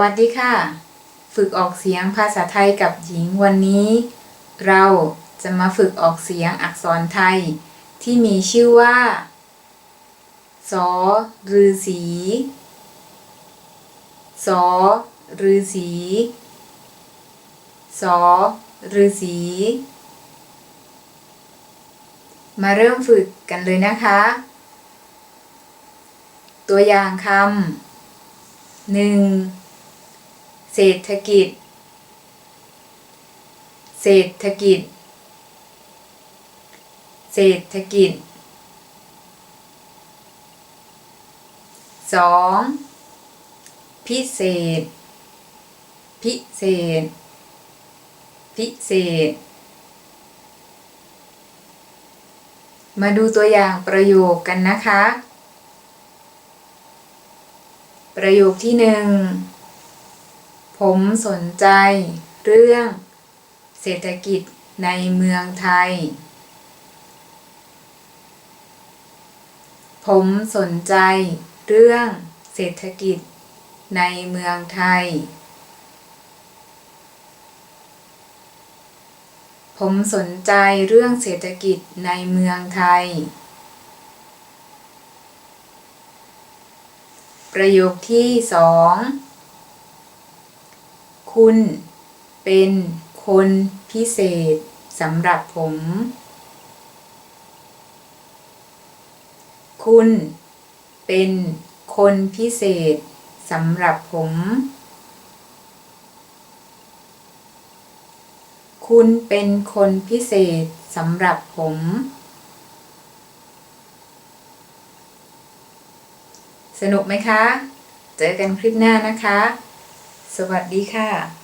วัสดีค่ะ ฝึกออกเสียงภาษาไทยกับหญิงวันนี้ เราจะมาฝึกออกเสียงอักษรไทย ที่มีชื่อว่าสอรือสีสอรือสีสอรือสี มาเริ่มฝึกกันเลยนะคะ ตัวอย่างคำหนึ่ง เศรษฐกิจ เศรษฐกิจ เศรษฐกิจสองพิเศษ พิเศษ พิเศษ มาดูตัวอย่างประโยคกันนะคะ ประโยคที่หนึ่ง ผมสนใจเรื่อง เศรษฐกิจในเมืองไทย ผมสนใจเรื่องเศรษฐกิจในเมืองไทย ผมสนใจเรื่องเศรษฐกิจในเมืองไทย ประโยคที่สอง คุณเป็นคนพิเศษสำหรับผม คุณเป็นคนพิเศษสำหรับผม คุณเป็นคนพิเศษสำหรับผม สนุกไหมคะ เจอกันคลิปหน้านะคะ สวัสดีค่ะ